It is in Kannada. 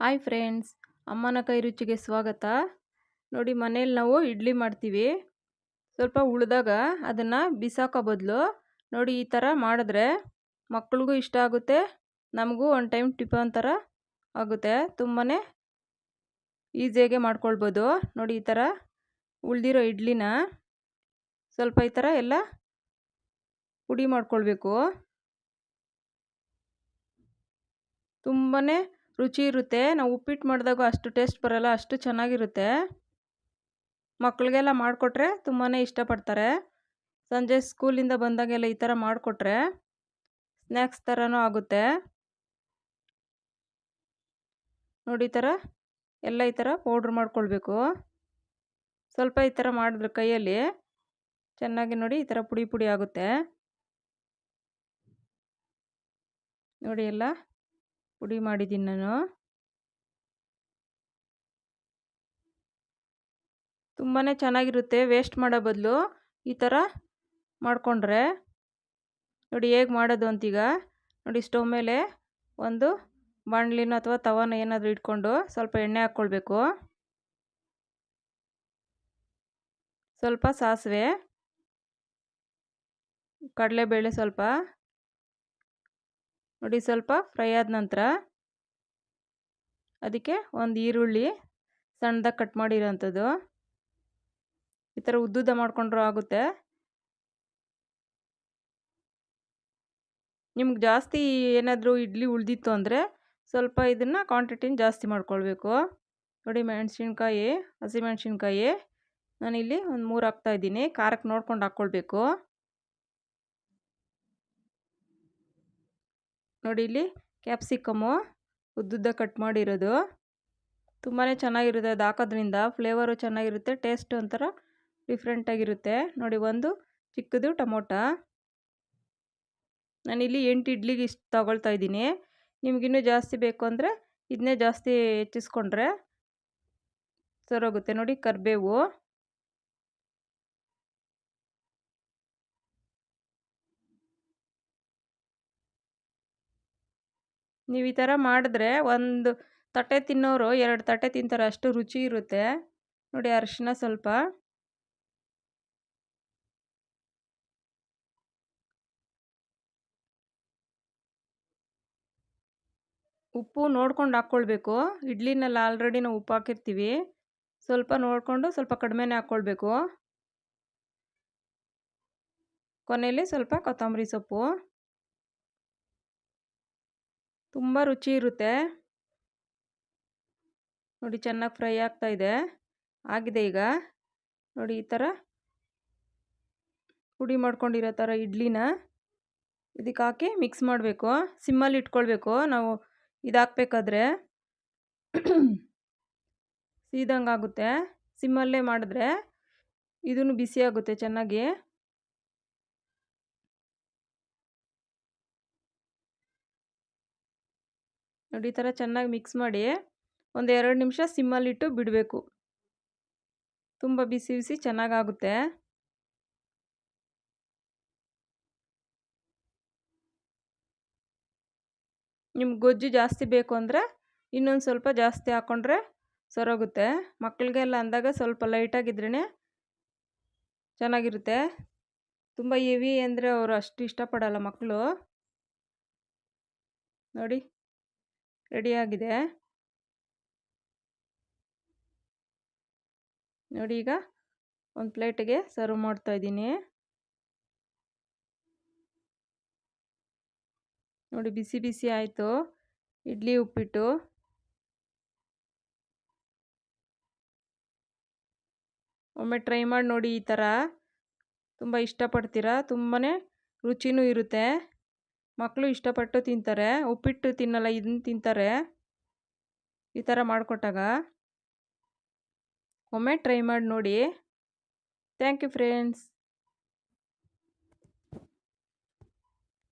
ಹಾಯ್ ಫ್ರೆಂಡ್ಸ್, ಅಮ್ಮನ ಕೈ ರುಚಿಗೆ ಸ್ವಾಗತ. ನೋಡಿ, ಮನೇಲಿ ನಾವು ಇಡ್ಲಿ ಮಾಡ್ತೀವಿ. ಸ್ವಲ್ಪ ಉಳಿದಾಗ ಅದನ್ನು ಬಿಸಾಕೋ ಬದಲು ನೋಡಿ, ಈ ಥರ ಮಾಡಿದ್ರೆ ಮಕ್ಳಿಗೂ ಇಷ್ಟ ಆಗುತ್ತೆ, ನಮಗೂ ಒಂದು ಟೈಮ್ ಟಿಫನ್ ಥರ ಆಗುತ್ತೆ. ತುಂಬಾ ಈಸಿಯಾಗೆ ಮಾಡ್ಕೊಳ್ಬೋದು. ನೋಡಿ, ಈ ಥರ ಉಳಿದಿರೋ ಇಡ್ಲಿನ ಸ್ವಲ್ಪ ಈ ಥರ ಎಲ್ಲ ಪುಡಿ ಮಾಡ್ಕೊಳ್ಬೇಕು. ತುಂಬಾ ರುಚಿ ಇರುತ್ತೆ. ನಾವು ಉಪ್ಪಿಟ್ಟು ಮಾಡಿದಾಗ ಅಷ್ಟು ಟೇಸ್ಟ್ ಬರೋಲ್ಲ, ಅಷ್ಟು ಚೆನ್ನಾಗಿರುತ್ತೆ. ಮಕ್ಕಳಿಗೆಲ್ಲ ಮಾಡಿಕೊಟ್ರೆ ತುಂಬಾ ಇಷ್ಟಪಡ್ತಾರೆ. ಸಂಜೆ ಸ್ಕೂಲಿಂದ ಬಂದಾಗೆಲ್ಲ ಈ ಥರ ಮಾಡಿಕೊಟ್ರೆ ಸ್ನ್ಯಾಕ್ಸ್ ಥರನೂ ಆಗುತ್ತೆ. ನೋಡಿ ಈ ಥರ ಎಲ್ಲ ಈ ಥರ ಪೌಡ್ರ್ ಮಾಡ್ಕೊಳ್ಬೇಕು. ಸ್ವಲ್ಪ ಈ ಥರ ಮಾಡಿದ್ರೆ ಕೈಯಲ್ಲಿ ಚೆನ್ನಾಗಿ ನೋಡಿ ಈ ಥರ ಪುಡಿ ಪುಡಿ ಆಗುತ್ತೆ. ನೋಡಿ ಎಲ್ಲ. ಪುಡಿ ಮಾಡಿದ್ದೀನಿ ನಾನು. ತುಂಬಾ ಚೆನ್ನಾಗಿರುತ್ತೆ, ವೇಸ್ಟ್ ಮಾಡೋ ಬದಲು. ಈ ಥರ ಮಾಡಿಕೊಂಡ್ರೆ, ನೋಡಿ ಹೇಗೆ ಮಾಡೋದು ಅಂತೀಗ. ನೋಡಿ ಸ್ಟವ್ ಮೇಲೆ ಒಂದು ಬಾಣಲಿನ ಅಥವಾ ತವನ ಏನಾದರೂ ಇಟ್ಕೊಂಡು ಸ್ವಲ್ಪ ಎಣ್ಣೆ ಹಾಕ್ಕೊಳ್ಬೇಕು. ಸ್ವಲ್ಪ ಸಾಸಿವೆ, ಕಡಲೆಬೇಳೆ ಸ್ವಲ್ಪ. ನೋಡಿ ಸ್ವಲ್ಪ ಫ್ರೈ ಆದ ನಂತರ ಅದಕ್ಕೆ ಒಂದು ಈರುಳ್ಳಿ ಸಣ್ಣದಾಗಿ ಕಟ್ ಮಾಡಿರೋಂಥದ್ದು. ಈ ಥರ ಉದ್ದುದ್ದ ಮಾಡಿಕೊಂಡ್ರೂ ಆಗುತ್ತೆ. ನಿಮ್ಗೆ ಜಾಸ್ತಿ ಏನಾದರೂ ಇಡ್ಲಿ ಉಳಿದಿತ್ತು ಅಂದರೆ ಸ್ವಲ್ಪ ಇದನ್ನು ಕ್ವಾಂಟಿಟಿನ ಜಾಸ್ತಿ ಮಾಡ್ಕೊಳ್ಬೇಕು. ನೋಡಿ ಮೆಣಸಿನ್ಕಾಯಿ, ಹಸಿಮೆಣ್ಸಿನ್ಕಾಯಿ ನಾನಿಲ್ಲಿ ಒಂದು ಮೂರು ಹಾಕ್ತಾಯಿದ್ದೀನಿ ಖಾರಕ್ಕೆ ನೋಡ್ಕೊಂಡು ಹಾಕ್ಕೊಳ್ಬೇಕು. ನೋಡಿ ಇಲ್ಲಿ ಕ್ಯಾಪ್ಸಿಕಮ್ಮು ಉದ್ದುದ್ದ ಕಟ್ ಮಾಡಿರೋದು. ತುಂಬಾ ಚೆನ್ನಾಗಿರುತ್ತೆ ಅದು ಹಾಕೋದ್ರಿಂದ. ಫ್ಲೇವರು ಚೆನ್ನಾಗಿರುತ್ತೆ ಟೇಸ್ಟ್ ಒಂಥರ ಡಿಫ್ರೆಂಟಾಗಿರುತ್ತೆ ನೋಡಿ ಒಂದು ಚಿಕ್ಕದು ಟೊಮೊಟ. ನಾನಿಲ್ಲಿ ಎಂಟು ಇಡ್ಲಿಗೆ ಇಷ್ಟು ತಗೊಳ್ತಾ ಇದ್ದೀನಿ. ನಿಮಗಿನ್ನೂ ಜಾಸ್ತಿ ಬೇಕು ಅಂದರೆ ಇದನ್ನೇ ಜಾಸ್ತಿ ಹೆಚ್ಚಿಸ್ಕೊಂಡ್ರೆ ಸರೋಗುತ್ತೆ. ನೋಡಿ ಕರಿಬೇವು. ನೀವು ಈ ಥರ ಮಾಡಿದ್ರೆ ಒಂದು ತಟ್ಟೆ ತಿನ್ನೋರು ಎರಡು ತಟ್ಟೆ ತಿಂತಾರೆ ಅಷ್ಟು ರುಚಿ ಇರುತ್ತೆ. ನೋಡಿ ಅರಿಶಿನ ಸ್ವಲ್ಪ. ಉಪ್ಪು ನೋಡ್ಕೊಂಡು ಹಾಕ್ಕೊಳ್ಬೇಕು. ಇಡ್ಲಿನಲ್ಲಿ ಆಲ್ರೆಡಿ ನಾವು ಉಪ್ಪು ಹಾಕಿರ್ತೀವಿ. ಸ್ವಲ್ಪ ನೋಡಿಕೊಂಡು ಸ್ವಲ್ಪ ಕಡಿಮೆನೇ ಹಾಕ್ಕೊಳ್ಬೇಕು. ಕೊನೆಯಲ್ಲಿ ಸ್ವಲ್ಪ ಕೊತ್ತಂಬರಿ ಸೊಪ್ಪು. ತುಂಬ ರುಚಿ ಇರುತ್ತೆ. ನೋಡಿ ಚೆನ್ನಾಗಿ ಫ್ರೈ ಆಗ್ತಾ ಇದೆ. ಆಗಿದೆ ಈಗ. ನೋಡಿ ಈ ಥರ ಪುಡಿ ಮಾಡ್ಕೊಂಡಿರೋ ಥರ ಇಡ್ಲಿನ ಇದಕ್ಕೆ ಹಾಕಿ ಮಿಕ್ಸ್ ಮಾಡಬೇಕು. ಸಿಮ್ಮಲ್ಲಿ ಇಟ್ಕೊಳ್ಬೇಕು. ನಾವು ಇದು ಹಾಕ್ಬೇಕಾದ್ರೆ ಸೀದಂಗೆ ಆಗುತ್ತೆ. ಸಿಮ್ಮಲ್ಲೇ ಮಾಡಿದ್ರೆ ಇದೂ ಬಿಸಿ ಆಗುತ್ತೆ ಚೆನ್ನಾಗಿ. ನೋಡಿ ಈ ಥರ ಚೆನ್ನಾಗಿ ಮಿಕ್ಸ್ ಮಾಡಿ ಒಂದು ಎರಡು ನಿಮಿಷ ಸಿಮ್ಮಲ್ಲಿಟ್ಟು ಬಿಡಬೇಕು. ತುಂಬ ಬಿಸಿ ಬಿಸಿ ಚೆನ್ನಾಗಾಗುತ್ತೆ. ನಿಮ್ಗೆ ಗೊಜ್ಜು ಜಾಸ್ತಿ ಬೇಕು ಅಂದರೆ ಇನ್ನೊಂದು ಸ್ವಲ್ಪ ಜಾಸ್ತಿ ಹಾಕ್ಕೊಂಡ್ರೆ ಸರೋಗುತ್ತೆ. ಮಕ್ಕಳಿಗೆಲ್ಲ ಅಂದಾಗ ಸ್ವಲ್ಪ ಲೈಟಾಗಿದ್ರೇ ಚೆನ್ನಾಗಿರುತ್ತೆ. ತುಂಬ ಹೆವಿ ಅಂದರೆ ಅವರು ಅಷ್ಟು ಇಷ್ಟಪಡಲ್ಲ ಮಕ್ಕಳು ನೋಡಿ. ರೆಡಿಯಾಗಿದೆ ನೋಡಿ ಈಗ ಒಂದು ಪ್ಲೇಟಿಗೆ ಸರ್ವ್ ಮಾಡ್ತಾ ಇದ್ದೀನಿ. ನೋಡಿ ಬಿಸಿ ಬಿಸಿ ಆಯಿತು. ಇಡ್ಲಿ, ಉಪ್ಪಿಟ್ಟು. ಒಮ್ಮೆ ಟ್ರೈ ಮಾಡಿ ನೋಡಿ ಈ ಥರ. ತುಂಬ ಇಷ್ಟಪಡ್ತೀರಾ? ತುಂಬಾ ರುಚಿನೂ ಇರುತ್ತೆ. ಮಕ್ಕಳು ಇಷ್ಟಪಟ್ಟು ತಿಂತಾರೆ, ಉಪ್ಪಿಟ್ಟು ತಿನ್ನಲ್ಲ, ಇದನ್ನ ತಿಂತಾರೆ. ಈ ಥರ ಮಾಡಿಕೊಟ್ಟಾಗ ಒಮ್ಮೆ ಟ್ರೈ ಮಾಡಿ ನೋಡಿ. Thank you friends